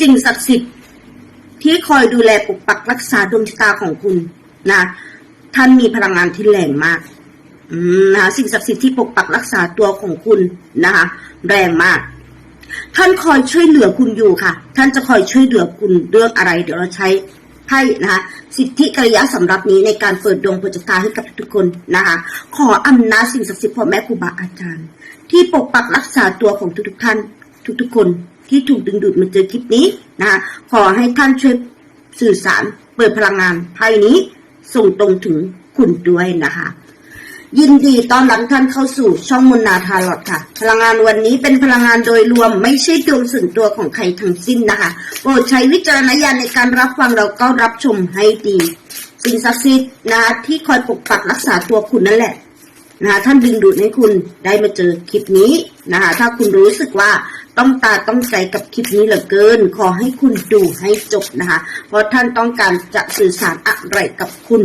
สิ่งศักดิ์สิทธิ์ที่คอยดูแลปกปักรักษาดวงชะตาของคุณนะ ท่านมีพลังงานที่แรงมากนะคะสิ่งศักดิ์สิทธิ์ที่ปกปักรักษาตัวของคุณนะคะแรงมาก ท่านคอยช่วยเหลือคุณอยู่ค่ะ ท่านจะคอยช่วยเหลือคุณเรื่องอะไร เดี๋ยวเราใช้ไพ่นะคะ สิทธิกริยาสำหรับนี้ในการเปิดดวงปรจตาให้กับทุกคนนะคะ ขออำนาจสิ่งศักดิ์สิทธิ์พ่อแม่ครูบาอาจารย์ ที่ปกปักรักษาตัวของทุกๆท่าน ทุกๆคน ที่ถูกดึงดูดมาเจอคลิปนี้นะคะขอให้ท่านช่วยสื่อสารเปิดพลังงานไพ่นี้ส่งตรงถึงคุณด้วยนะคะ ยินดีต้อนรับท่านเข้าสู่ช่องมุนนาทาลอดค่ะ พลังงานวันนี้เป็นพลังงานโดยรวมไม่ใช่ดวงส่วนตัวของใครทั้งสิ้นนะคะโปรดใช้วิจารณญาณในการรับฟังเราก็รับชมให้ดีสิ่งศักดิ์สิทธิ์นะคะที่คอยปกปักรักษาตัวคุณนั่นแหละ นะคะท่านดึงดูดให้คุณได้มาเจอคลิปนี้นะคะถ้าคุณรู้สึกว่าต้องตาต้องใจกับคลิปนี้เหลือเกิน ขอให้คุณดูให้จบนะคะ เพราะท่านต้องการจะสื่อสารอะไรกับคุณ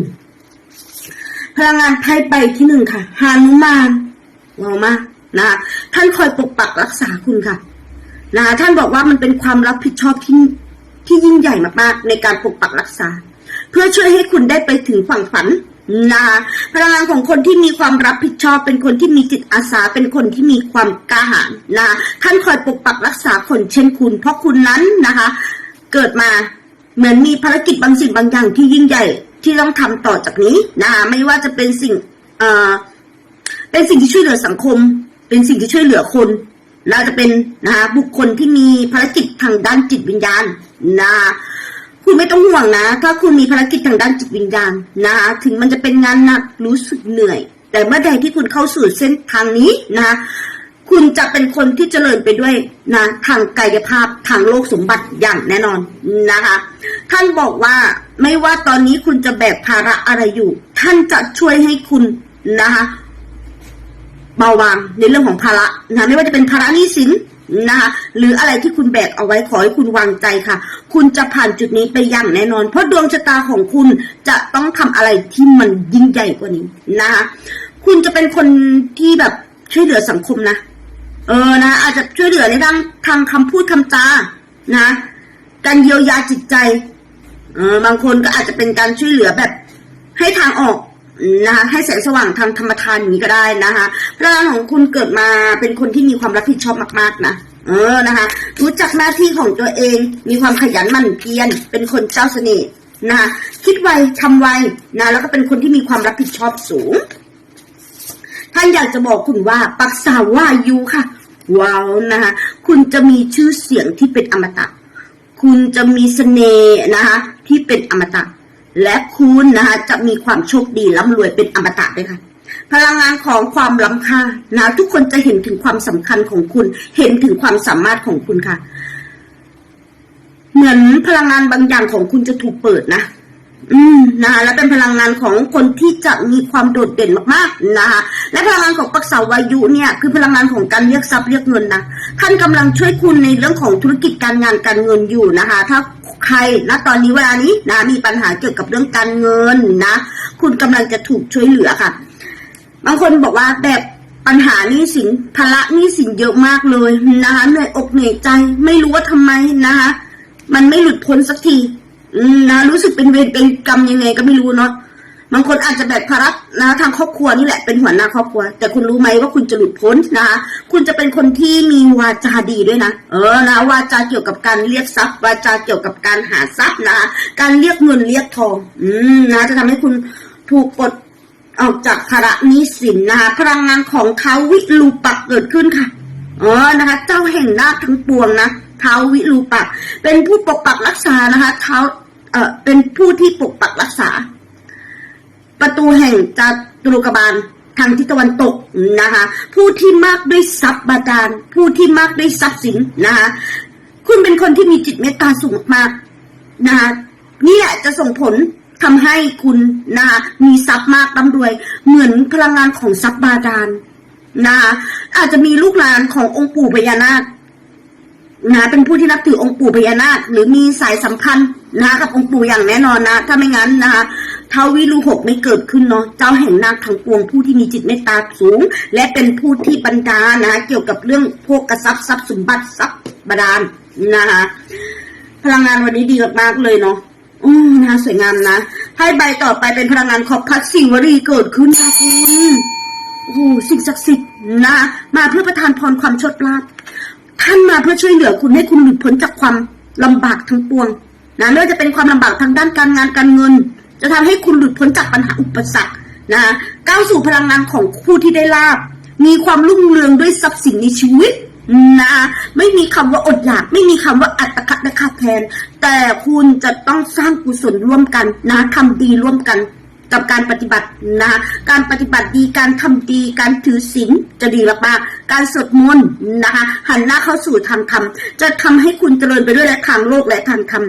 พลังงานไพ่ใบที่หนึ่งค่ะฮานุมานว้าวมากนะคะท่านคอยปกปักรักษาคุณค่ะนะคะท่านบอกว่ามันเป็นความรับผิดชอบที่ที่ยิ่งใหญ่มากๆในการปกปักรักษา เพื่อช่วยให้คุณได้ไปถึงฝั่งฝัน นะคะพลังงานของคนที่มีความรับผิดชอบ เป็นคนที่มีจิตอาสา เป็นคนที่มีความกล้าหาญนะคะท่านคอยปกปักรักษาคนเช่นคุณ เพราะคุณนั้นนะคะ เกิดมาเหมือนมีภารกิจบางสิ่งบางอย่างที่ยิ่งใหญ่ที่ต้องทำต่อจากนี้นะคะไม่ว่าจะเป็นสิ่งเอ่อเป็นสิ่งที่ช่วยเหลือสังคม เป็นสิ่งที่ช่วยเหลือคนเราจะเป็นนะคะบุคคลที่มีภารกิจทางด้านจิตวิญญาณนะคะ คุณไม่ต้องห่วงนะ ถ้าคุณมีภารกิจทางด้านจิตวิญญาณนะคะถึงมันจะเป็นงานหนักรู้สึกเหนื่อย แต่เมื่อใดที่คุณเข้าสู่เส้นทางนี้นะคะคุณจะเป็นคนที่เจริญไปด้วยนะทางกายภาพทางโลกสมบัติอย่างแน่นอนนะคะ ท่านบอกว่าไม่ว่าตอนนี้คุณจะแบกภาระอะไรอยู่ ท่านจะช่วยให้คุณนะคะเบาบางในเรื่องของภาระนะไม่ว่าจะเป็นภาระหนี้สิน นะคะหรืออะไรที่คุณแบกเอาไว้ขอให้คุณวางใจค่ะ คุณจะผ่านจุดนี้ไปอย่างแน่นอน เพราะดวงชะตาของคุณจะต้องทำอะไรที่มันยิ่งใหญ่กว่านี้นะคะคุณจะเป็นคนที่แบบช่วยเหลือสังคมนะ เออนะ อาจจะช่วยเหลือในทางทางคำพูดคำจานะ การเยียวยาจิตใจเออบางคนก็อาจจะเป็นการช่วยเหลือแบบให้ทางออก นะคะให้แสงสว่างทางธรรมทานอย่างนี้ก็ได้นะคะพลังงาของคุณเกิดมาเป็นคนที่มีความรับผิดชอบมาก ๆ นะเออนะคะ รู้จักหน้าที่ของตัวเอง มีความขยันหมั่นเพียรเป็นคนเจ้าเสน่ห์นะคะคิดไวทำไวนะแล้วก็เป็นคนที่มีความรับผิดชอบสูง ท่านอยากจะบอกคุณว่าปักษาวายุค่ะ ว้าวนะคะคุณจะมีชื่อเสียงที่เป็นอมตะ คุณจะมีเสน่ห์นะคะที่เป็นอมตะ และคุณนะคะจะมีความโชคดีร่ำรวยเป็นอมตะด้วยค่ะพลังงานของความล้ำค่านะทุกคนจะเห็นถึงความสำคัญของคุณ เห็นถึงความสามารถของคุณค่ะ เหมือนพลังงานบางอย่างของคุณจะถูกเปิดนะ อืมนะคะและเป็นพลังงานของคนที่จะมีความโดดเด่นมากๆนะคะและพลังงานของปักษาวายุเนี่ยคือพลังงานของการเรียกทรัพย์เรียกเงินนะท่านกำลังช่วยคุณในเรื่องของธุรกิจการงานการเงินอยู่นะคะ ถ้าใครณตอนนี้เวลานี้นะมีปัญหาเกี่ยวกับเรื่องการเงินนะ คุณกำลังจะถูกช่วยเหลือค่ะ บางคนบอกว่าแบบปัญหานี้สินภาระนี้สินเยอะมากเลยนะคะเหนื่อยอกเหนื่อยใจ ไม่รู้ว่าทำไมนะคะมันไม่หลุดพ้นสักที นะรู้สึกเป็นเวรเป็นกรรมยังไงก็ไม่รู้เนาะบางคนอาจจะแบกภาระนะทางครอบครัวนี่แหละเป็นหัวหน้าครอบครัว แต่คุณรู้ไหมว่าคุณจะหลุดพ้นนะคะคุณจะเป็นคนที่มีวาจาดีด้วยนะเออนะวาจาเกี่ยวกับการเรียกทรัพย์ วาจาเกี่ยวกับการหาทรัพย์นะการเรียกเงินเรียกทอง อืมนะ จะทำให้คุณถูกปลดออกจากภาระนี้สินนะคะพลังงานของเท้าวิลูปักเกิดขึ้นค่ะอ๋อนะคะ เจ้าแห่งนาคทั้งปวงนะเท้าวิรูปัก เป็นผู้ปกปักรักษานะคะเท้า เป็นผู้ที่ปกปักรักษา ประตูแห่งจาตุรกบาลทางทิศตะวันตกนะคะ ผู้ที่มากด้วยทรัพย์บาดาลผู้ที่มากด้วยทรัพย์สินนะคะ คุณเป็นคนที่มีจิตเมตตาสูงมากนะคะนี่แหละจะส่งผลทำให้คุณนะคะมีทรัพย์มากร่ำรวย เหมือนพลังงานของทรัพย์บาดาลนะคะอาจจะมีลูกหลานขององค์ปู่พญานาคนะเป็นผู้ที่นับถือองค์ปู่พญานาค หรือมีสายสัมพันธ์ นะกับองค์ปู่อย่างแน่นอนนะ ถ้าไม่งั้นนะคะท้าวิรูหกไม่เกิดขึ้นเนาะเจ้าแห่งนาคทั้งปวงผู้ที่มีจิตเมตตาสูง และเป็นผู้ที่บรรดานะเกี่ยวกับเรื่องพวกกระซับทรัพย์สมบัติทรัพย์บาดาลนะคะลังงานวันนี้ดีมากๆเลยเนาะอืมนะสวยงามนะไพ่ใบต่อไปเป็นพลังงานขอบพัดสิงวรีเกิดขึ้นค่ะคุณโอ้โหสิ่งศักดิ์สิทธิ์นะมาเพื่อประทานพรความโชคลาภท่านมาเพื่อช่วยเหลือคุณให้คุณหลุดพ้นจากความลำบากทั้งปวง นะไม่ว่าจะเป็นความลำบากทางด้านการงานการเงิน จะทำให้คุณหลุดพ้นจากปัญหาอุปสรรคนะก้าวสู่พลังงานของผู้ที่ได้ลาบ มีความรุ่งเรืองด้วยทรัพย์สินในชีวิตนะไม่มีคำว่าอดอยาก ไม่มีคำว่าอัตคัดและขาดแทน แต่คุณจะต้องสร้างกุศลร่วมกันนะทำดีร่วมกัน กับการปฏิบัตินะการปฏิบัติดีการทำดีการถือศีลจะดีมากๆการสวดมนต์นะคะหันหน้าเข้าสู่ทางธรรมจะทำให้คุณเจริญไปด้วยและทางโลกและทางธรรม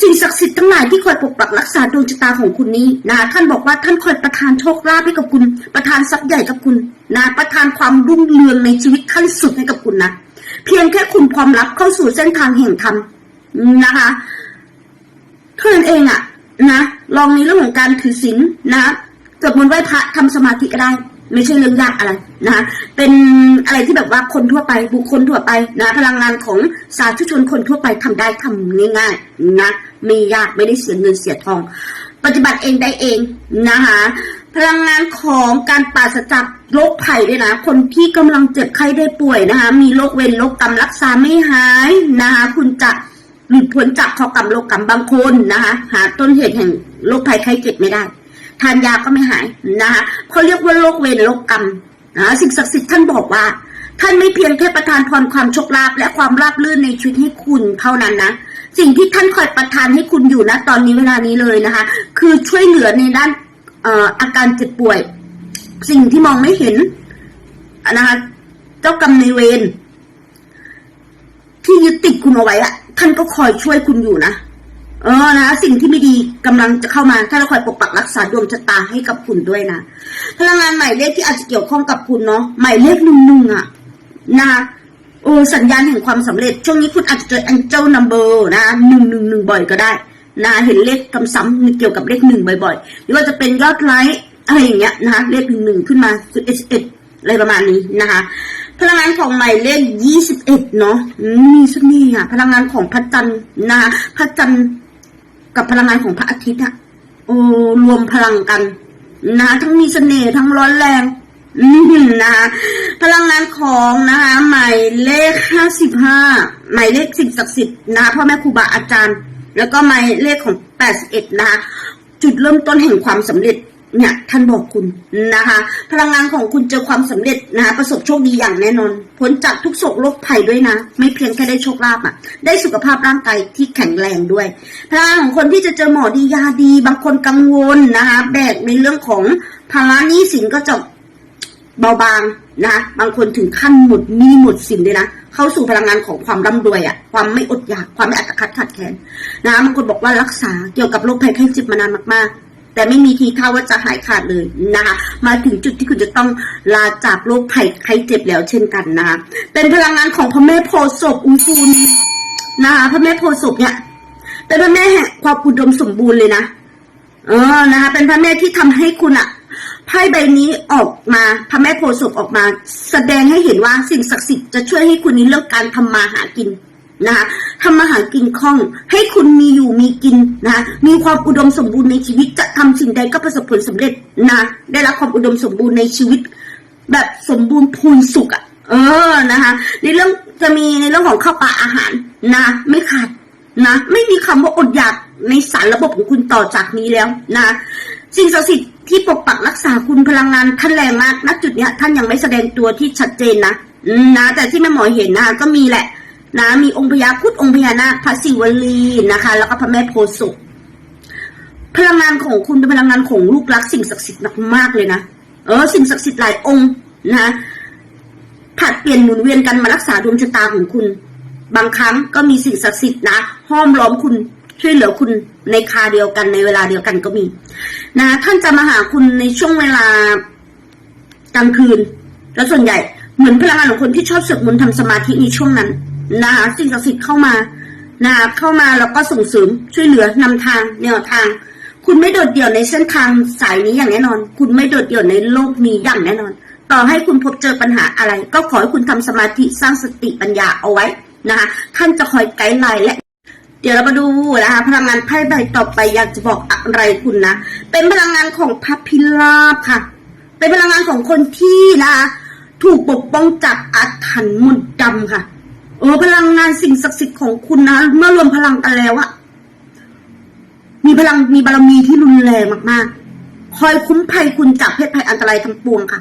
สิ่งศักดิ์สิทธิ์ทั้งหลายที่คอยปกปักรักษาดวงชะตาของคุณนี้นะท่านบอกว่าท่านคอยประทานโชคลาภให้กับคุณ ประทานทรัพย์ใหญ่กับคุณนะประทานความรุ่งเรืองในชีวิตขั้นสุดให้กับคุณนะเพียงแค่คุณพร้อมรับเข้าสู่เส้นทางแห่งธรรมนะคะเท่านั้นเองอะ นะลองในเรื่องของการถือศีลนะสวดมนต์ไหว้พระทำสมาธิก็ได้ ไม่ใช่เรื่องยากอะไรนะเป็นอะไรที่แบบว่าคนทั่วไปบุคคลทั่วไปนะพลังงานของสาธุชนคนทั่วไปทำได้ทำง่ายๆนะไม่ยากไม่ได้เสียเงินเสียทอง ปฏิบัติเองได้เองนะคะพลังงานของการปราศจากโรคภัยด้วยนะ คนที่กำลังเจ็บไข้ได้ป่วยนะคะมีโรคเวรโรคกรรมรักษาไม่หายนะคะคุณจะ หลุดพ้นจากข้อกรรมโรคกรรมบางคนนะคะ หาต้นเหตุแห่งโรคภัยไข้เจ็บไม่ได้ ทานยาก็ไม่หายนะคะเขาเรียกว่าโรคเวรโรคกรรมนะสิ่งศักดิ์สิทธิ์ท่านบอกว่า ท่านไม่เพียงแค่ประทานพรความโชคลาภและความราบรื่นในชีวิตให้คุณเท่านั้นนะสิ่งที่ท่านคอยประทานให้คุณอยู่นะตอนนี้เวลานี้เลยนะคะ คือช่วยเหลือในด้านอาการเจ็บป่วย สิ่งที่มองไม่เห็นนะคะเจ้ากรรมในเวรที่ยึดติดคุณเอาไว้อะ ท่านก็คอยช่วยคุณอยู่นะ เออนะสิ่งที่ไม่ดีกำลังจะเข้ามาถ้าเราคอยปกปักรักษาดวงชะตาให้กับคุณด้วยนะพลังงานหมายเลขที่อาจจะเกี่ยวข้องกับคุณเนาะหมายเลขหนึ่งหนึ่งอะนะโอ้สัญญาณแห่งความสำเร็จ ช่วงนี้คุณอาจจะเจอ angel number นะหนึ่งหนึ่งหนึ่งบ่อยก็ได้ นะเห็นเลขซ้ำเกี่ยวกับเลขหนึ่งบ่อยๆหรือว่าจะเป็นยอดไลค์อะไรอย่างเงี้ยนะคะเลขหนึ่งหนึ่งขึ้นมาสุดเอเอ็ดอะไรประมาณนี้นะคะ พลังงานของหมายเลขยี่สิบเอ็ดเนาะมมีเสน่ห์อะพลังงานของพระจันทร์นะคะพระจันทร์กับพลังงานของพระอาทิตย์อะโอ้รวมพลังกัน นะทั้งมีเสน่ห์ทั้งร้อนแรงนะคะพลังงานของนะคะหมายเลขห้าสิบห้าหมายเลขสิ่งศักดิ์สิทธิ์นะคะพ่อแม่ครูบาอาจารย์ แล้วก็หมายเลขของแปดสิบเอ็ดนะคะจุดเริ่มต้นแห่งความสำเร็จ เนี่ยท่านบอกคุณนะคะ พลังงานของคุณเจอความสำเร็จนะคะประสบโชคดีอย่างแน่นอนพ้นจากทุกโศกโรคภัยด้วยนะ ไม่เพียงแค่ได้โชคลาภอะ ได้สุขภาพร่างกายที่แข็งแรงด้วย พลังงานของคนที่จะเจอหมอดียาดี บางคนกังวลนะคะแบกในเรื่องของภาระหนี้สินก็จะเบาบางนะบางคนถึงขั้นหมดหนี้หมดสินเลยนะเข้าสู่พลังงานของความร่ำรวยอะความไม่อดอยากความไม่อัตคัดขาดแคลนนะบางคนบอกว่ารักษาเกี่ยวกับโรคภัยไข้เจ็บมานานมากๆ แต่ไม่มีทีท่าว่าจะหายขาดเลยนะคะ มาถึงจุดที่คุณจะต้องลาจากโรคภัยไข้เจ็บแล้วเช่นกันนะคะ เป็นพลังงานของพระแม่โพศพอุ้งคุณนะคะพระแม่โพศพเนี่ยเป็นพระแม่แห่งความอุดมสมบูรณ์เลยนะ เออนะคะ เป็นพระแม่ที่ทำให้คุณอะไพ่ใบนี้ออกมาพระแม่โพศพออกมา แสดงให้เห็นว่าสิ่งศักดิ์สิทธิ์จะช่วยให้คุณในเรื่องการทำมาหากิน นะคะทำมาหากินคล่อง ให้คุณมีอยู่มีกินนะคะมีความอุดมสมบูรณ์ในชีวิตจะทำสิ่งใดก็ประสบผลสำเร็จนะได้รับความอุดมสมบูรณ์ในชีวิต แบบสมบูรณ์พูนสุขอะเออนะคะ ในเรื่องจะมีในเรื่องของข้าวปลาอาหารนะ ไม่ขาดนะไม่มีคำว่าอดอยากในสารระบบของคุณต่อจากนี้แล้วนะสิ่งศักดิ์สิทธิ์ที่ปกปักรักษาคุณพลังงานท่านแรงมากณจุดเนี้ยท่านยังไม่แสดงตัวที่ชัดเจนนะนะแต่ที่แม่หมอเห็นนะก็มีแหละ นะมีองค์พญาครุดองค์พญานาคพระศิวลีนะคะ แล้วก็พระแม่โพธิ์ศพพลังงานของคุณเป็นพลังงานของลูกรักสิ่งศักดิ์สิทธิ์มากๆเลยนะเออสิ่งศักดิ์สิทธิ์หลายองค์นะผัดเปลี่ยนหมุนเวียนกันมารักษาดวงชะตาของคุณ บางครั้งก็มีสิ่งศักดิ์สิทธิ์นะห้อมล้อมคุณช่วยเหลือคุณในคาเดียวกันในเวลาเดียวกันก็มี นะ ท่านจะมาหาคุณในช่วงเวลากลางคืน แล้วส่วนใหญ่เหมือนพลังงานของคนที่ชอบสวดมนต์ทำสมาธิในช่วงนั้น นะคะสิ่งศักดิ์สิทธิ์เข้ามานะคะเข้ามาแล้วก็ส่งเสริมช่วยเหลือนำทางแนวทาง คุณไม่โดดเดี่ยวในเส้นทางสายนี้อย่างแน่นอน คุณไม่โดดเดี่ยวในโลกนี้อย่างแน่นอน ต่อให้คุณพบเจอปัญหาอะไร ก็ขอให้คุณทำสมาธิสร้างสติปัญญาเอาไว้นะคะท่านจะคอยไกด์ไลน์และเดี๋ยวเรามาดูนะคะพลังงานไพ่ใบต่อไปอยากจะบอกอะไรคุณนะ เป็นพลังงานของพระพิราบค่ะ เป็นพลังงานของคนที่นะคะถูกปกป้องจากอาถรรพ์มนต์ดำค่ะ เออพลังงานสิ่งศักดิ์สิทธิ์ของคุณนะเมื่อรวมพลังกันแล้วอะมีพลังมีบารมีที่รุนแรงมากๆ คอยคุ้มภัยคุณจากเพศภัยอันตรายทั้งปวงค่ะ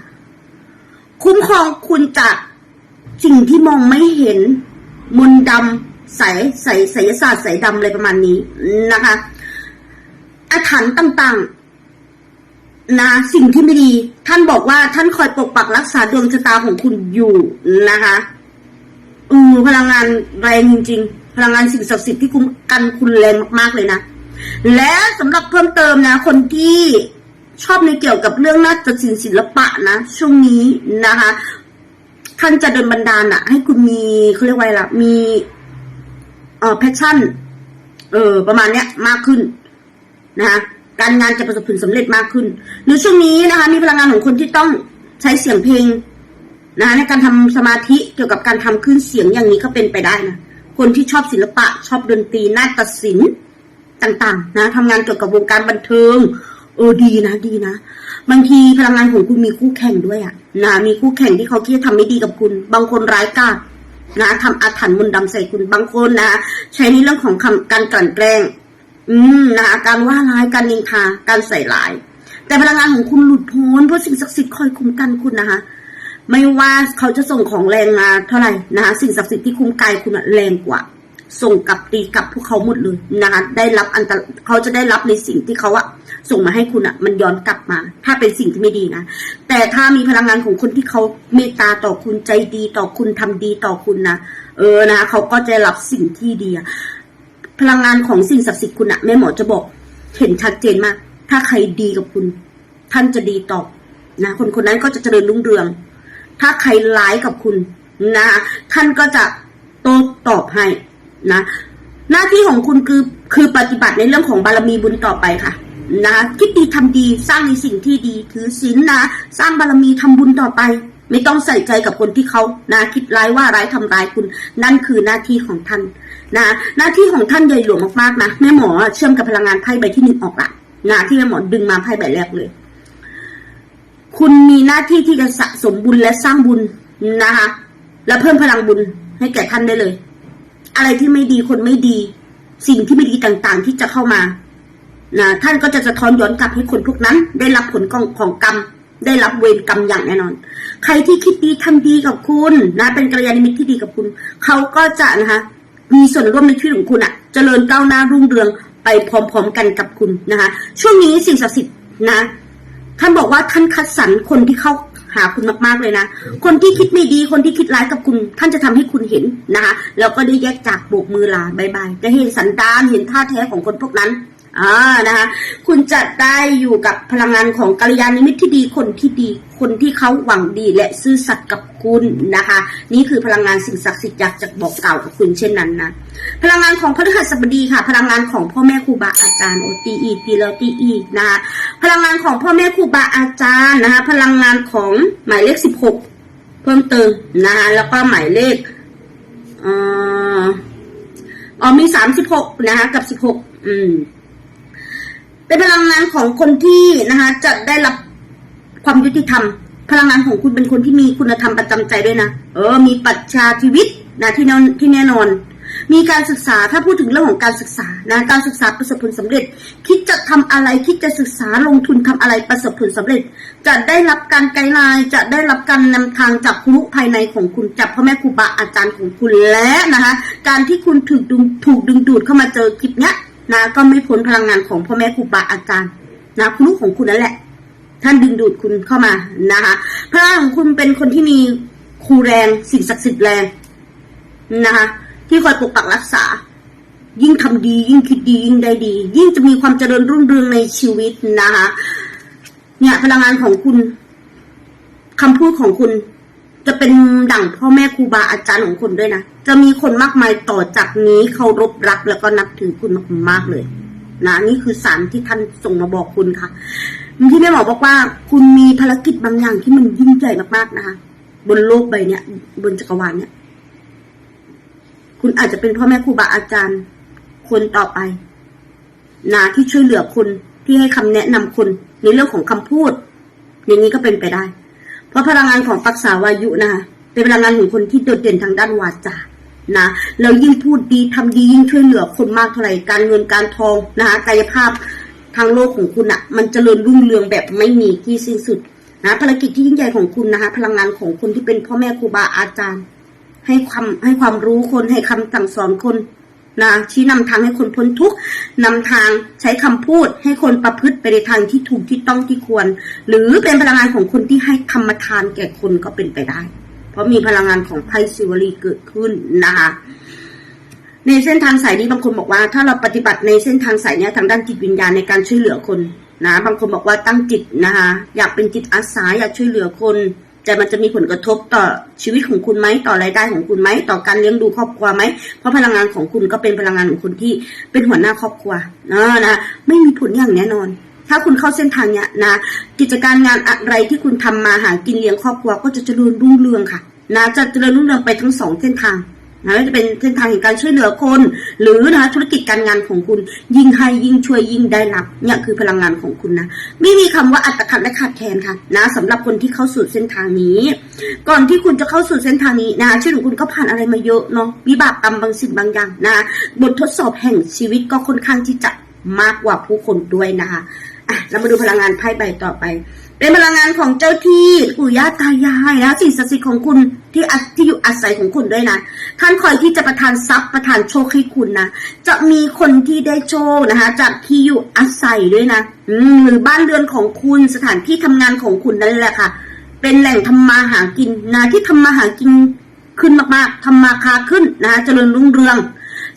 คุ้มครองคุณจากสิ่งที่มองไม่เห็น มนดำใสใสไสยศาสตร์ใสดำอะไรประมาณนี้นะคะอาถรรพ์ต่างๆ นะ สิ่งที่ไม่ดี ท่านบอกว่าท่านคอยปกปักรักษาดวงชะตาของคุณอยู่นะคะ อือพลังงานแรงจริง ๆ พลังงานสิ่งศักดิ์สิทธิ์ที่คุ้มกันคุณแรงมากๆเลยนะ และสำหรับเพิ่มเติมนะ คนที่ชอบในเกี่ยวกับเรื่องนาฏศิลป์ศิลปะนะช่วงนี้นะคะท่านจะเดินบันดาลอะให้คุณมีเขาเรียกว่าอะไรล่ะมีเอ่อแพชชั่น เออประมาณเนี้ยมากขึ้นนะคะการงานจะประสบผลสำเร็จมากขึ้น หรือช่วงนี้นะคะ มีพลังงานของคนที่ต้องใช้เสียงเพลง นะคะในการทำสมาธิเกี่ยวกับการทำขึ้นเสียงอย่างนี้ก็เป็นไปได้นะคนที่ชอบศิลปะชอบดนตรีนาฏศิลป์ต่างๆ นะทำงานเกี่ยวกับวงการบันเทิงเออดีนะดีนะ บางทีพลังงานของคุณมีคู่แข่งด้วยอะนะมีคู่แข่งที่เขาคิดจะทำไม่ดีกับคุณ บางคนร้ายกาจนะทำอาถรรพ์มนต์ดำใส่คุณบางคนนะ ใช้ในเรื่องของคำการกลั่นแกล้ง อืมนะคะการว่าร้ายการนินทาการใส่ร้าย แต่พลังงานของคุณหลุดพ้นเพราะสิ่งศักดิ์สิทธิ์คอยคุ้มกันคุณนะคะ ไม่ว่าเขาจะส่งของแรงมาเท่าไหร่นะคะสิ่งศักดิ์สิทธิ์ที่คุ้มกายคุณแรงกว่า ส่งกลับตีกลับพวกเขาหมดเลยนะคะได้รับอันตรเขาจะได้รับในสิ่งที่เขาอะส่งมาให้คุณอะมันย้อนกลับมา ถ้าเป็นสิ่งที่ไม่ดีนะ แต่ถ้ามีพลังงานของคนที่เขาเมตตาต่อคุณใจดีต่อคุณทำดีต่อคุณนะเออนะเขาก็จะรับสิ่งที่ดีพลังงานของสิ่งศักดิ์สิทธิ์คุณอะแม่หมอจะบอกเห็นชัดเจนมาก ถ้าใครดีกับคุณ ท่านจะดีตอบนะคนคนนั้นก็จะเจริญรุ่งเรือง ถ้าใครร้ายกับคุณนะท่านก็จะโต้ตอบให้นะ หน้าที่ของคุณคือคือปฏิบัติในเรื่องของบารมีบุญต่อไปค่ะนะคิดดีทำดีสร้างในสิ่งที่ดีถือศีลนะสร้างบารมีทำบุญต่อไป ไม่ต้องใส่ใจกับคนที่เขานะคิดร้ายว่าร้ายทำร้ายคุณ นั่นคือหน้าที่ของท่านนะหน้าที่ของท่านใหญ่หลวงมากๆนะแม่หมอเชื่อมกับพลังงานไพ่ใบที่หนึ่งออกละนะที่แม่หมอดึงมาไพ่ใบแรกเลย คุณมีหน้าที่ที่จะสะสมบุญและสร้างบุญนะคะ และเพิ่มพลังบุญให้แก่ท่านได้เลย อะไรที่ไม่ดีคนไม่ดี สิ่งที่ไม่ดีต่างๆ ที่จะเข้ามานะท่านก็จะสะท้อนย้อนกลับให้คนพวกนั้น ได้รับผลของของกรรม ได้รับเวรกรรมอย่างแน่นอน ใครที่คิดดีทำดีกับคุณนะ เป็นกัลยาณมิตรที่ดีกับคุณ เขาก็จะนะคะ มีส่วนร่วมในชีวิตของคุณอะเจริญก้าวหน้ารุ่งเรืองไปพร้อมๆกันกับคุณนะคะ ช่วงนี้สิ่งศักดิ์สิทธิ์นะ ท่านบอกว่าท่านคัดสรรคนที่เข้าหาคุณมากๆเลยนะ คนที่คิดไม่ดี คนที่คิดร้ายกับคุณ ท่านจะทำให้คุณเห็นนะคะ แล้วก็ได้แยกจากโบกมือลาบายบาย จะเห็นสันดาน เห็นท่าแท้ของคนพวกนั้น อ่านะคะคุณจะได้อยู่กับพลังงานของกัลยาณมิตรที่ดีคนที่ดีคนที่เขาหวังดีและซื่อสัตย์กับคุณนะคะ นี่คือพลังงานสิ่งศักดิ์สิทธิ์อยากจะบอกกล่าวกับคุณเช่นนั้นนะพลังงานของพฤหัสบดีค่ะ พลังงานของพ่อแม่ครูบาอาจารย์โอตีอีตีแล้วตีอีนะคะพลังงานของพ่อแม่ครูบาอาจารย์นะคะพลังงานของหมายเลขสิบหกเพิ่มเติมนะคะแล้วก็หมายเลขเอ่ออ๋อมีสามสิบหกนะคะกับสิบหกอืม เป็นพลังงานของคนที่นะคะจะได้รับความยุติธรรม พลังงานของคุณเป็นคนที่มีคุณธรรมประจำใจด้วยนะเออ มีปัจชาชีวิตนะที่แน่ที่แน่นอน มีการศึกษาถ้าพูดถึงเรื่องของการศึกษานะการศึกษาประสบผลสำเร็จ คิดจะทำอะไรคิดจะศึกษาลงทุนทำอะไรประสบผลสำเร็จ จะได้รับการไกด์ไลน์จะได้รับการนำทางจากครูภายในของคุณจากพ่อแม่ครูบาอาจารย์ของคุณและนะคะการที่คุณถูกดึงถูกดึงดูดเข้ามาเจอคลิปเนี้ย นะก็ไม่พ้นพลังงานของพ่อแม่ครูบาอาจารย์นะครูของคุณนั่นแหละ ท่านดึงดูดคุณเข้ามานะคะพลังของคุณเป็นคนที่มีครูแรงสิ่งศักดิ์สิทธิ์แรงนะคะที่คอยปกปักรักษา ยิ่งทำดี ยิ่งคิดดียิ่งได้ดี ยิ่งจะมีความเจริญรุ่งเรืองในชีวิตนะคะเนี่ยพลังงานของคุณคำพูดของคุณ จะเป็นดั่งพ่อแม่ครูบาอาจารย์ของคุณด้วยนะ จะมีคนมากมายต่อจากนี้เคารพรักแล้วก็นับถือคุณมากๆเลย นะนี่คือสารที่ท่านส่งมาบอกคุณค่ะที่แม่หมอบอกว่า คุณมีภารกิจบางอย่างที่มันยิ่งใหญ่มากๆนะคะ บนโลกใบเนี้ยบนจักรวาลเนี่ยคุณอาจจะเป็นพ่อแม่ครูบาอาจารย์ คนต่อไปนะที่ช่วยเหลือคนที่ให้คำแนะนำคนในเรื่องของคำพูด อย่างนี้ก็เป็นไปได้ เพราะพลังงานของปักษาวายุนะคะเป็นพลังงานของคนที่โดดเด่นทางด้านวาจานะแล้วยิ่งพูดดีทำดียิ่งช่วยเหลือคนมากเท่าไหร่การเงินการทองนะคะกายภาพทางโลกของคุณอะมันจเจริญรุ่งเรืองแบบไม่มีที่สิ้นสุดนะภารกิจที่ยิ่งใหญ่ของคุณนะคะพลังงานของคนที่เป็นพ่อแม่ครูบาอาจารย์ ให้ความให้ความรู้คนให้คำสั่งสอนคน นะชี้นำทางให้คนพ้นทุกข์นำทางใช้คำพูดให้คนประพฤติไปในทางที่ถูกที่ต้องที่ควร หรือเป็นพลังงานของคนที่ให้ธรรมทานแก่คนก็เป็นไปได้ เพราะมีพลังงานของไพ่ซิวลีเกิดขึ้นนะคะในเส้นทางสายนี้บางคนบอกว่า ถ้าเราปฏิบัติในเส้นทางสายนี้ทางด้านจิตวิญญาณในการช่วยเหลือคนนะบางคนบอกว่าตั้งจิตนะคะอยากเป็นจิตอาสาอยากช่วยเหลือคน แต่มันจะมีผลกระทบต่อชีวิตของคุณไหมต่อรายได้ของคุณไหมต่อการเลี้ยงดูครอบครัวไหมเพราะพลังงานของคุณก็เป็นพลังงานของคนที่เป็นหัวหน้าครอบครัวนะนะไม่มีผลอย่างแน่นอน ถ้าคุณเข้าเส้นทางเนี้ยนะ กิจการงานอะไรที่คุณทำมาหากินเลี้ยงครอบครัวก็จะเจริญรุ่งเรืองค่ะนะจะเจริญรุ่งเรืองไปทั้งสองเส้นทาง นะจะเป็นเส้นทางแห่งการช่วยเหลือคน หรือนะธุรกิจการงานของคุณ ยิ่งให้ยิ่งช่วยยิ่งได้รับเนี่ยคือพลังงานของคุณนะไม่มีคำว่าอัตคัดและขาดแคลนค่ะนะสำหรับคนที่เข้าสู่เส้นทางนี้ ก่อนที่คุณจะเข้าสู่เส้นทางนี้นะชีวิตของคุณก็ผ่านอะไรมาเยอะเนาะวิบากกรรมบางสิ่งบางอย่างนะบททดสอบแห่งชีวิตก็ค่อนข้างที่จะมากกว่าผู้คนด้วยนะคะอะเรามาดูพลังงานไพ่ใบต่อไป เป็นพลังงานของเจ้าที่ปู่ย่าตายายนะสิ่งศักดิ์สิทธิ์ของคุณที่อาที่อยู่อาศัยของคุณด้วยนะท่านคอยที่จะประทานทรัพย์ประทานโชคให้คุณนะจะมีคนที่ได้โชคนะคะจากที่อยู่อาศัยด้วยนะอืมหรือบ้านเรือนของคุณสถานที่ทำงานของคุณนั่นแหละค่ะ เป็นแหล่งทำมาหากินนะที่ทำมาหากินขึ้นมากๆทำมาค้าขึ้นนะคะเจริญรุ่งเรือง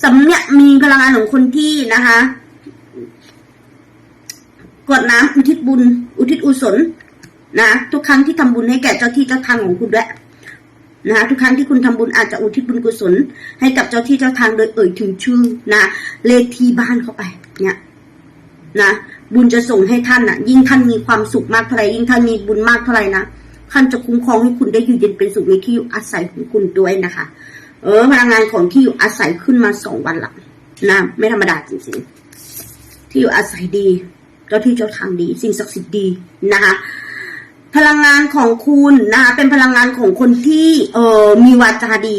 สำเนียมีพลังงานของคนที่นะคะ กรวดน้ำอุทิศบุญ อุทิศอุศลนะทุกครั้งที่ทำบุญให้แก่เจ้าที่เจ้าทางของคุณด้วยนะทุกครั้งที่คุณทำบุญอาจจะอุทิศบุญกุศล ให้กับเจ้าที่เจ้าทางโดยเอ่ยถึงชื่อนะเลขที่บ้านเข้าไป เนี่ยนะบุญจะส่งให้ท่านนะยิ่งท่านมีความสุขมากเท่าไหร่ยิ่งท่านมีบุญมากเท่าไหร่นะท่านจะคุ้มครองให้คุณได้อยู่เย็นเป็นสุขในที่อยู่อาศัยของคุณด้วยนะคะ เออ พลังงานของที่อยู่อาศัยขึ้นมาสองวันละนะไม่ธรรมดาจริงๆ ที่อยู่อาศัยดี เจ้าที่เจ้าทางดี สิ่งศักดิ์สิทธิ์ดีนะคะพลังงานของคุณนะคะเป็นพลังงานของคนที่เอ่อมีวาจาดี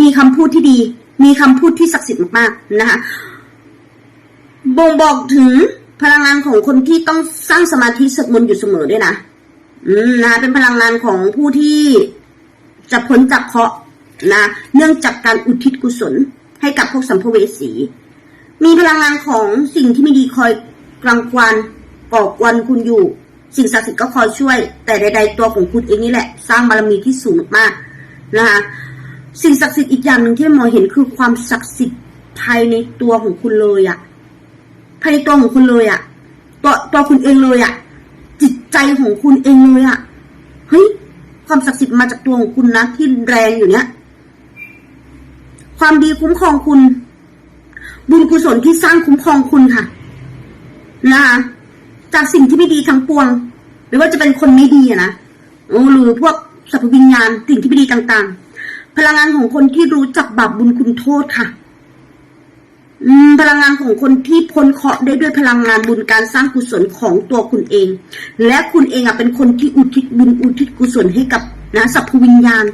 มีคำพูดที่ดี มีคำพูดที่ศักดิ์สิทธิ์มากๆนะคะบ่งบอกถึงพลังงานของคนที่ต้องสร้างสมาธิสวดมนต์อยู่เสมอด้วยนะอืมนะเป็นพลังงานของผู้ที่จะพ้นจากเคราะห์นะ เนื่องจากการอุทิศกุศลให้กับพวกสัมภเวสี มีพลังงานของสิ่งที่ไม่ดีคอย กลางกวนก่อกวนคุณอยู่ สิ่งศักดิ์สิทธิ์ก็คอยช่วย แต่ใด ๆ ตัวของคุณเองนี่แหละ สร้างบารมีที่สูงมากนะคะสิ่งศักดิ์สิทธิ์อีกอย่างหนึ่งที่หมอเห็นคือความศักดิ์สิทธิ์ภายในตัวของคุณเลยอะภายในตัวของคุณเลยอะตัวตัวคุณเองเลยอะจิตใจของคุณเองเลยอะเฮ้ยความศักดิ์สิทธิ์มาจากตัวของคุณนะที่แรงอยู่เนี้ยความดีคุ้มครองคุณ บุญกุศลที่สร้างคุ้มครองคุณค่ะ นะคะจากสิ่งที่ไม่ดีทั้งปวงไม่ว่าจะเป็นคนไม่ดีนะหรือพวกสัพพวิญญาณสิ่งที่ไม่ดีต่าง ๆ พลังงานของคนที่รู้จักบาปบุญคุณโทษค่ะพลังงานของคนที่พ้นเคราะห์ได้ด้วยพลังงานบุญการสร้างกุศลของตัวคุณเอง และคุณเองอะเป็นคนที่อุทิศบุญอุทิศกุศลให้กับนะสัพพวิญญาณ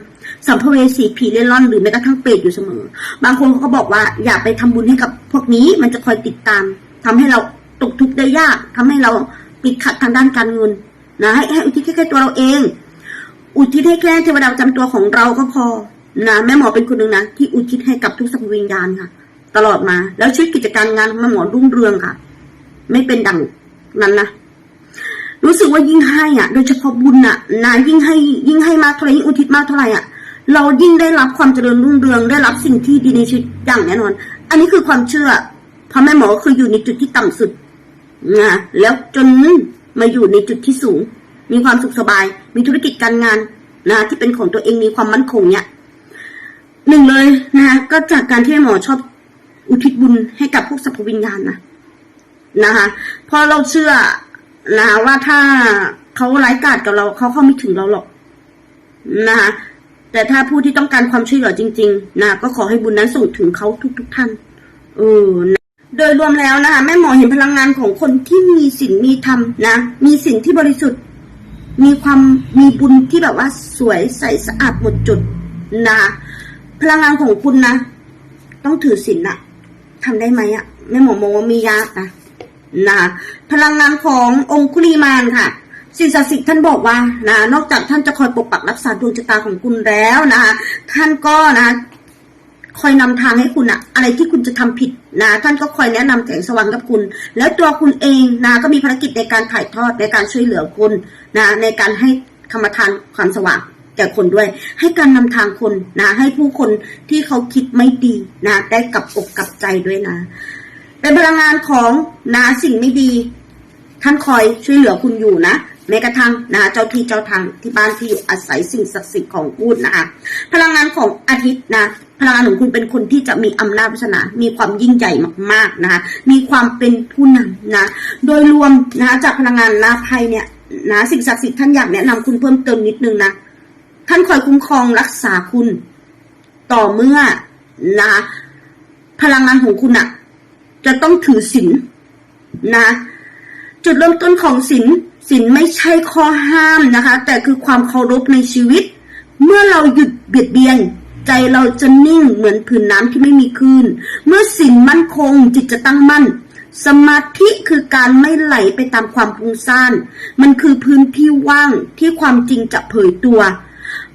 สัมภเวสีผีเล่ร่อนหรือแม้กระทั่งเปรตอยู่เสมอ บางคนเขาก็บอกว่า อย่าไปทำบุญให้กับพวกนี้มันจะคอยติดตามทำให้เรา ตกทุกข์ได้ยากทำให้เราติดขัดทางด้านการเงินนะให้ให้อุทิศแค่ตัวเราเอง อุทิศให้แค่เทวดาประจำตัวของเราก็พอนะแม่หมอเป็นคนหนึ่งนะที่อุทิศให้กับทุกสัมภวิญญาณค่ะ ตลอดมา แล้วชีวิตกิจการงานแม่หมอรุ่งเรืองค่ะ ไม่เป็นดังนั้นนะรู้สึกว่ายิ่งให้อะ โดยเฉพาะบุญอะนะยิ่งให้ยิ่งให้มากเท่าไหร่ยิ่งอุทิศมากเท่าไหร่อะเรายิ่งได้รับความเจริญรุ่งเรืองได้รับสิ่งที่ดีในชีวิตอย่างแน่นอน อันนี้คือความเชื่อเพราะแม่หมอคืออยู่ในจุดที่ต่ำสุด นะแล้วจนมาอยู่ในจุดที่สูง มีความสุขสบาย มีธุรกิจการงานนะที่เป็นของตัวเองมีความมั่นคงเนี่ยหนึ่งเลยนะคะก็จากการที่หมอชอบอุทิศบุญให้กับพวกสัพพวิญญาณนะนะคะพอเราเชื่อนะว่าถ้าเขาไร้กาจกับเราเขาเข้าไม่ถึงเราหรอกนะคะแต่ถ้าผู้ที่ต้องการความช่วยเหลือจริง ๆนะก็ขอให้บุญนั้นส่งถึงเขาทุก ๆทท่าน เออนะ โดยรวมแล้วนะคะแม่หมอเห็นพลังงานของคนที่มีศีลมีธรรมนะ มีศีลที่บริสุทธิ์ มีความมีบุญที่แบบว่าสวยใสสะอาดหมดจดนะพลังงานของคุณนะ ต้องถือศีลอะทำได้ไหมอะแม่หมอมองว่ามียากนะนะพลังงานขององคุลีมานค่ะสิ่งศักดิ์สิทธิ์ท่านบอกว่านะนอกจากท่านจะคอยปกปักรักษาดวงชะตาของคุณแล้วนะคะท่านก็นะ คอยนำทางให้คุณอะอะไรที่คุณจะทำผิดนะท่านก็คอยแนะนำแสงสว่างกับคุณ แล้วตัวคุณเองนะก็มีภารกิจในการถ่ายทอดในการช่วยเหลือคุณนะในการให้ธรรมทานความสว่างแก่คนด้วย ให้การนำทางคนนะให้ผู้คนที่เขาคิดไม่ดีนะได้กลับอกกลับใจด้วยนะ เป็นพลังงานของนะสิ่งไม่ดี ท่านคอยช่วยเหลือคุณอยู่นะ แม้กระทั่งนะคะเจ้าที่เจ้าทางที่บ้านที่อยู่อาศัยสิ่งศักดิ์สิทธิ์ของพูดนะคะพลังงานของอาทิตย์นะพลังงานของคุณเป็นคนที่จะมีอำนาจวาสนา มีความยิ่งใหญ่มากๆนะคะมีความเป็นผู้นำนะ โดยรวมนะคะจากพลังงานนาภัยเนี่ยนะสิ่งศักดิ์สิทธิ์ท่านอยากแนะนำคุณเพิ่มเติมนิดนึงนะ ท่านคอยคุ้มครองรักษาคุณ ต่อเมื่อนะพลังงานของคุณอะจะต้องถือศีลนะจุดเริ่มต้นของศีล ศีลไม่ใช่ข้อห้ามนะคะ แต่คือความเคารพในชีวิต เมื่อเราหยุดเบียดเบียน ใจเราจะนิ่งเหมือนผืนน้ำที่ไม่มีคลื่นเมื่อศีลมั่นคงจิตจะตั้งมั่น สมาธิคือการไม่ไหลไปตามความฟุ้งซ่าน มันคือพื้นที่ว่างที่ความจริงจะเผยตัว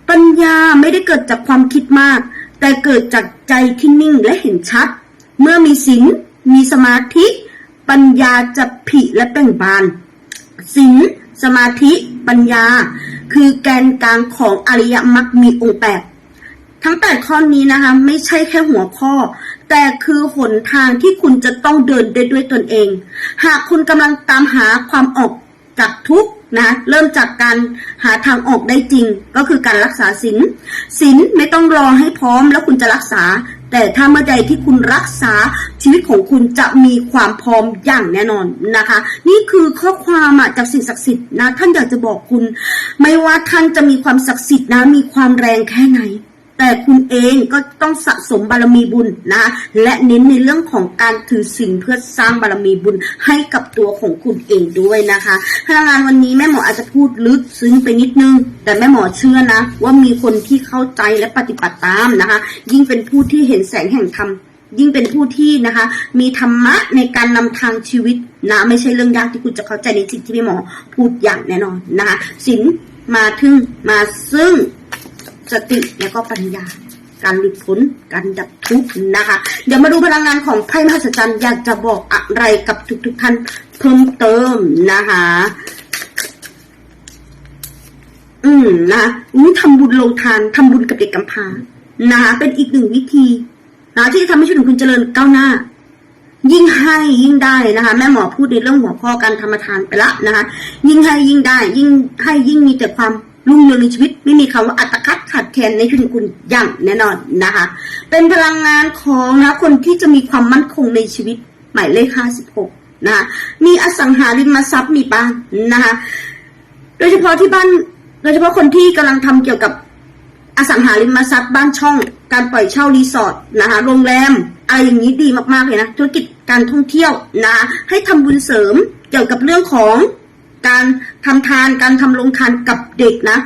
ปัญญาไม่ได้เกิดจากความคิดมาก แต่เกิดจากใจที่นิ่งและเห็นชัด เมื่อมีศีลมีสมาธิ ปัญญาจะผิและเป่งบาน ศีลสมาธิปัญญา คือแกนกลางของอริยมรรคมีองค์แปดทั้งแปดข้อนี้นะคะ ไม่ใช่แค่หัวข้อ แต่คือหนทางที่คุณจะต้องเดินได้ด้วยตนเอง หากคุณกำลังตามหาความออกจากทุกข์นะเริ่มจากการหาทางออกได้จริง ก็คือการรักษาศีลศีลไม่ต้องรอให้พร้อมแล้วคุณจะรักษา แต่ถ้าเมื่อใดที่คุณรักษาชีวิตของคุณจะมีความพร้อมอย่างแน่นอนนะคะ นี่คือข้อความจากสิ่งศักดิ์สิทธิ์นะท่านอยากจะบอกคุณ ไม่ว่าท่านจะมีความศักดิ์สิทธิ์นะมีความแรงแค่ไหน แต่คุณเองก็ต้องสะสมบารมีบุญนะและเน้นในเรื่องของการถือศีลเพื่อสร้างบารมีบุญให้กับตัวของคุณเองด้วยนะคะพลังงานวันนี้แม่หมออาจจะพูดลึกซึ้งไปนิดนึง แต่แม่หมอเชื่อนะ ว่ามีคนที่เข้าใจและปฏิบัติตามนะคะ ยิ่งเป็นผู้ที่เห็นแสงแห่งธรรมยิ่งเป็นผู้ที่นะคะ มีธรรมะในการนำทางชีวิตนะไม่ใช่เรื่องยากที่คุณจะเข้าใจในสิ่งที่แม่หมอพูดอย่างแน่นอนนะคะศีลมาถึงมาซึ่ง สติแล้วก็ปัญญา การหลุดพ้นการดับทุกข์นะคะ เดี๋ยวมาดูพลังงานของไพ่มหัศจรรย์อยากจะบอกอะไรกับทุกๆท่านเพิ่มเติมนะคะอืมนะนี่ทำบุญลงทานทำบุญกับเด็กกำพร้านะคะเป็นอีกหนึ่งวิธีนะที่จะทำให้ชีวิตของคุณเจริญก้าวหน้า ยิ่งให้ยิ่งได้นะคะ แม่หมอพูดในเรื่องหัวข้อการทำทานไปละนะคะ ยิ่งให้ยิ่งได้ ยิ่งให้ยิ่งมีแต่ความ รุ่งเรืองในชีวิตไม่มีคำว่าอัตคัดขาดแคลนในชีวิตของคุณอย่างแน่นอนนะคะ เป็นพลังงานของนะคนที่จะมีความมั่นคงในชีวิตหมายเลขห้าสิบหกนะะมีอสังหาริมทรัพย์มีบ้านนะคะโดยเฉพาะที่บ้านโดยเฉพาะคนที่กำลังทำเกี่ยวกับอสังหาริมทรัพย์บ้านช่อง การปล่อยเช่ารีสอร์ทนะคะโรงแรมอะไรอย่างนี้ดีมากๆเลยนะธุรกิจการท่องเที่ยวนะให้ทำบุญเสริมเกี่ยวกับเรื่องของ การทำทานการทำลงทานกับเด็กนะ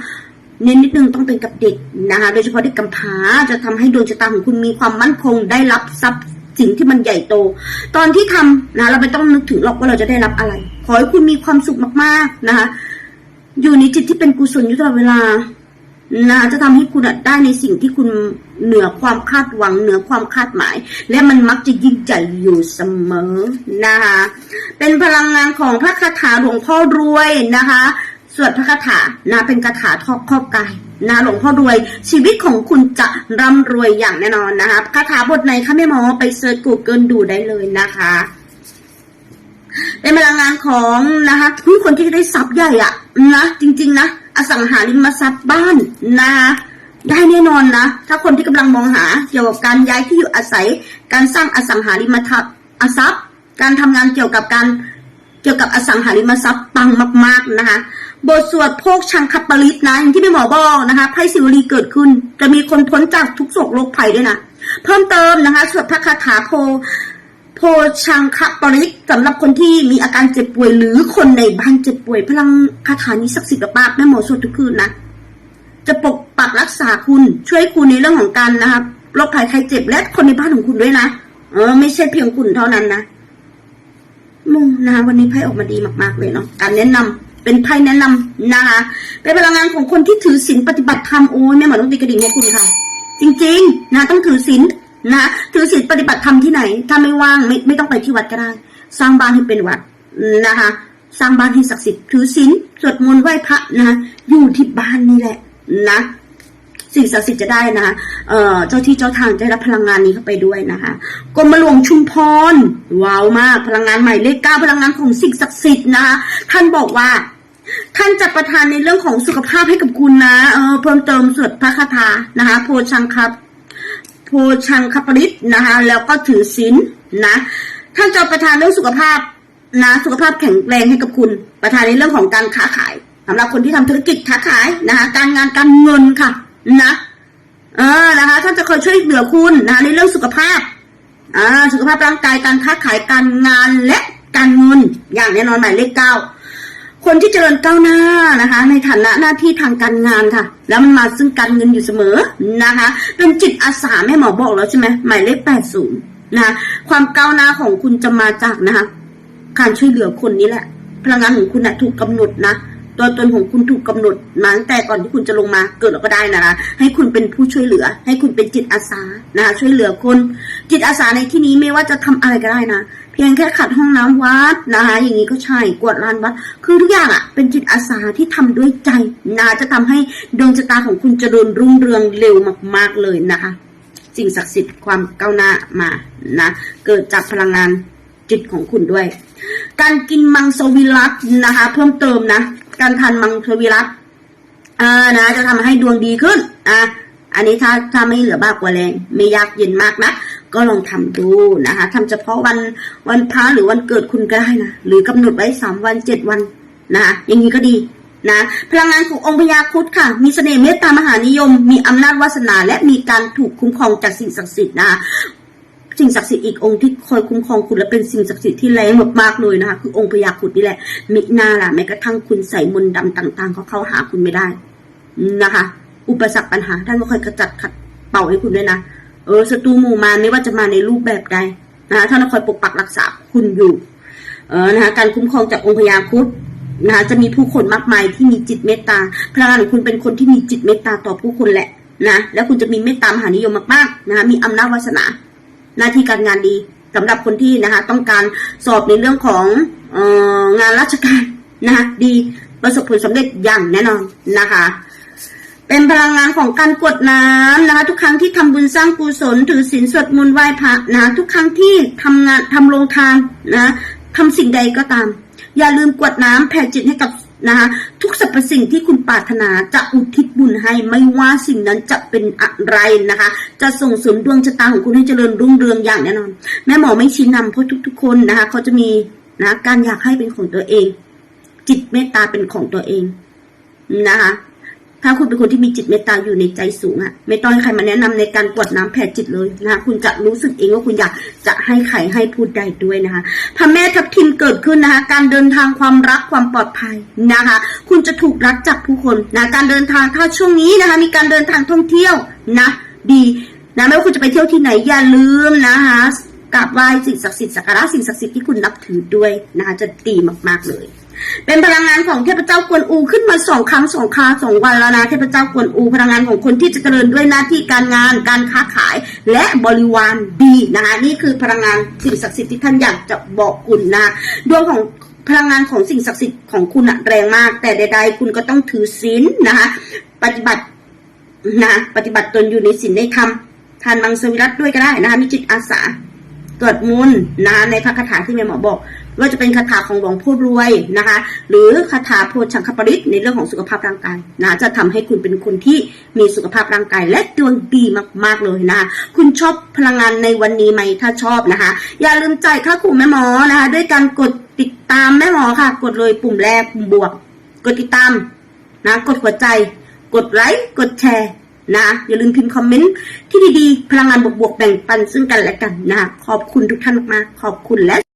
เน้นนิดนึงต้องเป็นกับเด็กนะคะ โดยเฉพาะเด็กกำพร้าจะทำให้ดวงชะตาของคุณมีความมั่นคงได้รับทรัพย์สิ่งที่มันใหญ่โต ตอนที่ทำนะเราไม่ต้องนึกถึงหรอกว่าเราจะได้รับอะไร ขอให้คุณมีความสุขมากๆนะคะ อยู่ในจิตที่เป็นกุศลอยู่ตลอดเวลา นะจะทำให้คุณได้ในสิ่งที่คุณเหนือความคาดหวังเหนือความคาดหมาย และมันมักจะยิ่งใหญ่อยู่เสมอนะคะเป็นพลังงานของพระคาถาหลวงพ่อรวยนะคะสวดพระคาถานะเป็นคาถาทอกครอบกายนะหลวงพ่อรวย ชีวิตของคุณจะร่ำรวยอย่างแน่นอนนะคะคาถาบทไหนคะแม่หมอไปเซิร์ชกูเกิลดูได้เลยนะคะเป็นพลังงานของนะคะผู้คนที่ได้ทรัพย์ใหญ่อะนะจริง ๆ นะ อสังหาริมทรัพย์บ้านนะคะได้แน่นอนนะ ถ้าคนที่กำลังมองหาเกี่ยวกับการย้ายที่อยู่อาศัย การสร้างอสังหาริมทรัพย์อทรัพย์ การทำงานเกี่ยวกับการเกี่ยวกับอสังหาริมทรัพย์ปังมาก ๆนะคะ บทสวดโภคชังคัปปริตนะอย่างที่พี่หมอบอกนะคะไพ่สิวลีเกิดขึ้น จะมีคนพ้นจากทุกโศกโรคภัยด้วยนะ เพิ่มเติมนะคะสวดพระคาถาโพ โพชังคปริตสำหรับคนที่มีอาการเจ็บป่วยหรือคนในบ้านเจ็บป่วย พลังคาถานี้ศักดิ์สิทธิ์มากแม่หมอสวดทุกคืนนะจะปกปักรักษาคุณช่วยคุณในเรื่องของการนะครับโรคภัยไข้เจ็บและคนในบ้านของคุณด้วยนะเออไม่ใช่เพียงคุณเท่านั้นนะมุงนะวันนี้ไพ่ออกมาดีมาก ๆ เลยเนาะการแนะนำเป็นไพ่แนะนำนะคะเป็นพลังงานของคนที่ถือศีลปฏิบัติธรรมโอ้ยแม่หมอต้องตีกระดิ่งให้คุณค่ะ จริง ๆ นะต้องถือศีล นะถือศีลปฏิบัติธรรมที่ไหน ถ้าไม่ว่างไม่ไม่ต้องไปที่วัดก็ได้ สร้างบ้านให้เป็นวัดนะคะ สร้างบ้านให้ศักดิ์สิทธิ์ถือศีลสวดมนต์ไหว้พระนะอยู่ที่บ้านนี่แหละนะสิ่งศักดิ์สิทธิ์จะได้นะคะเอ่อเจ้าที่เจ้าทางจะรับพลังงานนี้เข้าไปด้วยนะคะกรมหลวงชุมพรว้าวมากพลังงานใหม่เลขเก้าพลังงานของสิ่งศักดิ์สิทธิ์นะคะท่านบอกว่า ท่านจะประทานในเรื่องของสุขภาพให้กับคุณนะ เออเพิ่มเติมสวดพระคาถานะคะ โพชังครับ ชังคปริตนะคะ แล้วก็ถือศีลนะ ท่านจะประทานเรื่องสุขภาพนะ สุขภาพแข็งแรงให้กับคุณ ประทานในเรื่องของการค้าขายสำหรับคนที่ทำธุรกิจค้าขายนะคะ การงานการเงินค่ะนะเออนะคะ ท่านจะคอยช่วยเหลือคุณนะคะในเรื่องสุขภาพอ่าสุขภาพร่างกายการค้าขายการงานและการเงินอย่างแน่นอนหมายเลขเก้า คนที่เจริญก้าวหน้านะคะ ในฐานะหน้าที่ทางการงานค่ะ แล้วมันมาซึ่งการเงินอยู่เสมอนะคะ เป็นจิตอาสาแม่หมอบอกแล้วใช่ไหมหมายเลขแปดศูนย์นะคะความก้าวหน้าของคุณจะมาจากนะคะ การช่วยเหลือคนนี้แหละ พลังงานของคุณนะถูกกำหนดนะตัวตนของคุณถูกกำหนดมาตั้งแต่ก่อนที่คุณจะลงมาเกิดเราก็ได้นะคะ ให้คุณเป็นผู้ช่วยเหลือ ให้คุณเป็นจิตอาสานะคะช่วยเหลือคน จิตอาสาในที่นี้ไม่ว่าจะทำอะไรก็ได้นะ เพียงแค่ขัดห้องน้ำวัดนะคะ อย่างนี้ก็ใช่กวาดลานวัด คือทุกอย่างอะ่ะเป็นจิตอาสาที่ทำด้วยใจนะจะทำให้ดวงชะตาของคุณเจริญรุ่งเรืองเร็วมาก ๆเลยนะคะสิ่งศักดิ์สิทธิ์ความก้าวหน้ามานะเกิดจากพลังงานจิตของคุณด้วย การกินมังสวิรัตนะคะ เพิ่มเติมนะ การทานมังสวิรัตอ่านะจะทำให้ดวงดีขึ้นอะอันนี้ถ้าถ้าไม่เหลือบ้ากว่าแรง ไม่ยากเย็นมากนะ ก็ลองทำดูนะคะทำเฉพาะวันวันพระหรือวันเกิดคุณก็ได้นะ หรือกำหนดไว้สามวันเจ็ดวันนะคะอย่างนี้ก็ดีนะพลังงานขององค์พญาครุดค่ะ มีเสน่ห์เมตตามหานิยม มีอำนาจวาสนา และมีการถูกคุ้มครองจากสิ่งศักดิ์สิทธิ์นะคะสิ่งศักดิ์สิทธิ์อีกองค์ที่คอยคุ้มครองคุณและเป็นสิ่งศักดิ์สิทธิ์ที่แรงมากๆเลยนะคะคือองค์พญาครุดนี่แหละมิหนาล่ะแม้กระทั่งคุณใส่มนต์ดำต่างๆ เขาเข้าหาคุณไม่ได้นะคะ อุปสรรคปัญหาท่านก็คอยกระจัดขัดเป่าให้คุณด้วยนะ เออศัตรูหมู่มารไม่ว่าจะมาในรูปแบบใดนะคะท่านคอยปกปักรักษาคุณอยู่ เออนะคะการคุ้มครองจากองค์พญาคุดนะคะจะมีผู้คนมากมายที่มีจิตเมตตาพลังงานของคุณเป็นคนที่มีจิตเมตตาต่อผู้คนแหละนะแล้วคุณจะมีเมตตามหานิยมมากๆนะคะมีอำนาจวาสนา หน้าที่การงานดีสำหรับคนที่นะคะต้องการสอบในเรื่องของเอองานราชการนะคะดีประสบผลสำเร็จอย่างแน่นอนนะคะ เป็นพลังงานของการกวดน้ำนะคะ ทุกครั้งที่ทำบุญสร้างกุศลถือศีลสวดมนต์ไหว้พระนะทุกครั้งที่ทำงานทำโรงทานนะทำสิ่งใดก็ตาม อย่าลืมกวดน้ำแผ่จิตให้กับนะคะทุกสรรพสิ่งที่คุณปรารถนาจะอุทิศบุญให้ไม่ว่าสิ่งนั้นจะเป็นอะไรนะคะ จะส่งเสริมดวงชะตาของคุณให้เจริญรุ่งเรืองอย่างแน่นอน แม่หมอไม่ชี้นำเพราะทุก ๆ คนนะคะเขาจะมีนะการอยากให้เป็นของตัวเอง จิตเมตตาเป็นของตัวเองนะคะ ถ้าคุณเป็นคนที่มีจิตเมตตาอยู่ในใจสูงอะไม่ต้องให้ใครมาแนะนำในการกวดน้ำแผ่จิตเลยนะคะคุณจะรู้สึกเองว่าคุณอยากจะให้ใครให้พูดใดด้วยนะคะพระแม่ทับทิมเกิดขึ้นนะคะ การเดินทางความรักความปลอดภัยนะคะ คุณจะถูกรักจากผู้คนนะการเดินทางถ้าช่วงนี้นะคะ มีการเดินทางท่องเที่ยวนะดีนะไม่ว่าคุณจะไปเที่ยวที่ไหนอย่าลืมนะคะกราบไหว้สิ่งศักดิ์สิทธิ์สักการะสิ่งศักดิ์สิทธิ์ที่คุณนับถือด้วยนะคะจะดีมากๆเลย เป็นพลังงานของเทพเจ้ากวนอูขึ้นมาสองครั้งสองคราสองวันแล้วนะเทพเจ้ากวนอู พลังงานของคนที่จะเจริญด้วยหน้าที่การงานการค้าขายและบริวารดีนะคะนี่คือพลังงานสิ่งศักดิ์สิทธิ์ที่ท่านอยากจะบอกคุณนะดวงของพลังงานของสิ่งศักดิ์สิทธิ์ของคุณอะแรงมาก แต่ใด ๆ คุณก็ต้องถือศีลนะคะปฏิบัตินะปฏิบัติตนอยู่ในศีลในธรรมทานมังสวิรัตด้วยก็ได้นะคะมีจิตอาสาตรวจมุนนะในพระคาถาที่แม่หมอบอก ว่าจะเป็นคาถาของหลวงพ่อรวยนะคะ หรือคาถาโพชังคปริตในเรื่องของสุขภาพร่างกายนะจะทำให้คุณเป็นคนที่มีสุขภาพร่างกายและดวงดีมากๆเลยนะคะคุณชอบพลังงานในวันนี้ไหมถ้าชอบนะคะ อย่าลืมจ่ายค่าครูแม่หมอนะคะ ด้วยการกดติดตามแม่หมอค่ะ กดเลยปุ่มแรกปุ่มบวก กดติดตามนะกดหัวใจ กดไลค์กดแชร์นะอย่าลืมพิมพ์คอมเมนต์ที่ดีๆ พลังงานบวกๆ แบ่งปันซึ่งกันและกันนะขอบคุณทุกท่านมากๆขอบคุณและ